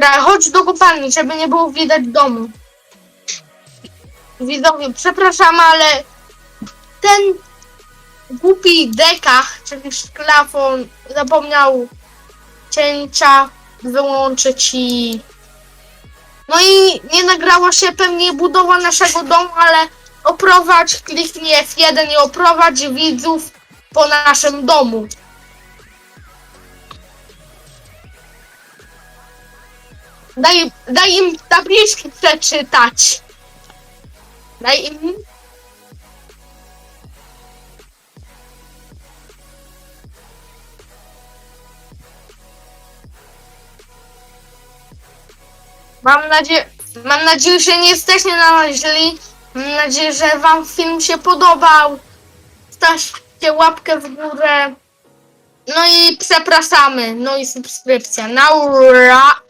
Dobra, chodź do kopalni, żeby nie było widać domu. Widzowie, przepraszam, ale ten głupi dekach, czyli szklafon, zapomniał cięcia wyłączyć i... No i nie nagrała się pewnie budowa naszego domu, ale oprowadź, kliknij F1 i oprowadź widzów po naszym domu. Daj, daj im tabliczki przeczytać. Daj im. Mam nadzieję, mam nadzieję, że nie jesteście na źli. Mam nadzieję, że wam film się podobał. Stawcie łapkę w górę. No i przepraszamy. No i subskrypcja. Naura.